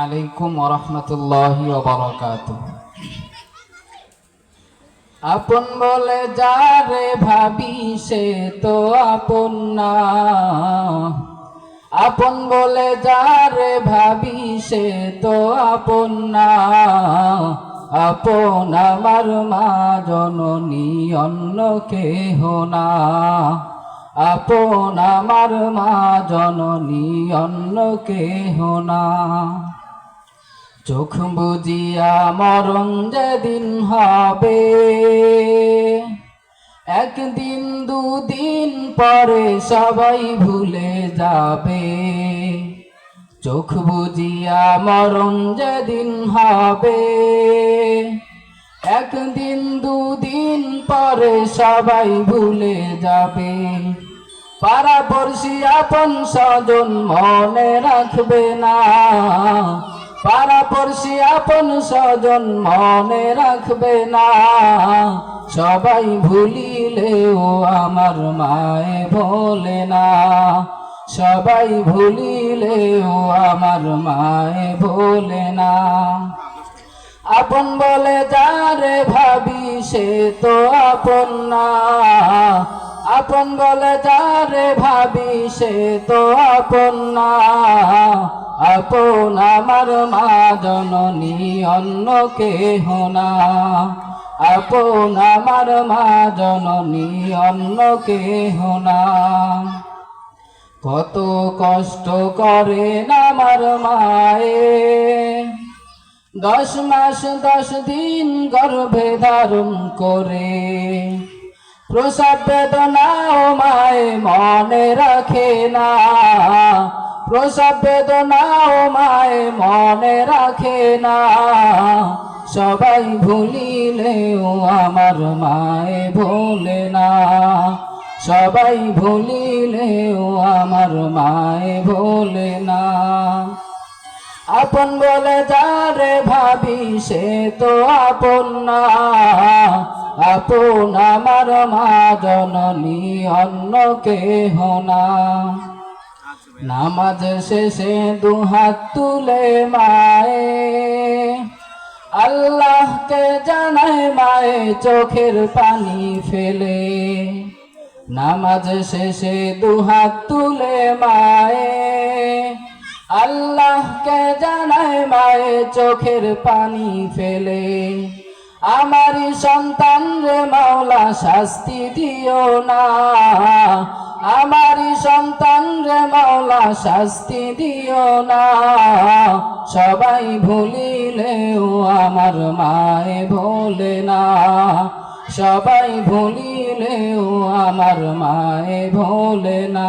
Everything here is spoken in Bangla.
আলাইকুম ওরহমতুল্লাহি ওবরাকাতুহ আপন বলে যারে ভাবি সে তো আপন না। আপন বলে যারে ভাবি সে তো আপন না। আপন আমার মা জননী অন্য কেহ না। আপন আমার মা জননী, অন্য কেহ না। চোখ বুজিয়া মরণ যেদিন হবে, একদিন দুদিন পরে সবাই ভুলে যাবে। চোখ বুজিয়া মরণ যেদিন হবে একদিন দুদিন পরে সবাই ভুলে যাবে। পাড়াপড়শি আপন স্বজন মনে রাখবে না। পাড়াপড়শি আপন স্বজন মনে রাখবে না। সবাই ভুলিলেও আমার মায়ে ভোলে না। সবাই ভুলিলেও আমার মায়ে ভোলে না। আপন বলে যারে ভাবি সে তো আপন না। আপন বলে যারে ভাবি সে তো আপন না। আপন আমার মা জননী অন্য কেহ না। আপন আমার মা জননী অন্য কেহ না। কত কষ্ট করে আমার মায়ে। দশ মাস, দশ দিন গর্ভে ধারণ করে। প্রসব বেদনা ও মায়ে মনে রাখে না। প্রসব বেদনা ও মায়ে মনে রাখে না। সবাই ভুলিলেও আমার মায়ে ভোলে না। সবাই ভুলিলেও আমার মায়ে ভোলে না। আপন বলে যারে ভাবি সে তো আপন না। আপন আমার মা জননী, অন্য কেহ না। নামাজ শেষে দুহাত তুলে মায়ে। আল্লাহকে জানায় মায়ে, চোখের পানি ফেলে। নামাজ শেষে দুহাত তুলে মায়ে। আল্লাহকে জানায় মায়ে চোখের পানি ফেলে। আমারই সন্তান রে মাওলা, শাস্তি দিও না। আমারই সন্তান রে মাওলা, শাস্তি দিও না। সবাই ভুলিলেও আমার মায়ে ভোলে না। সবাই ভুলিলেও আমার মায়ে ভোলে না।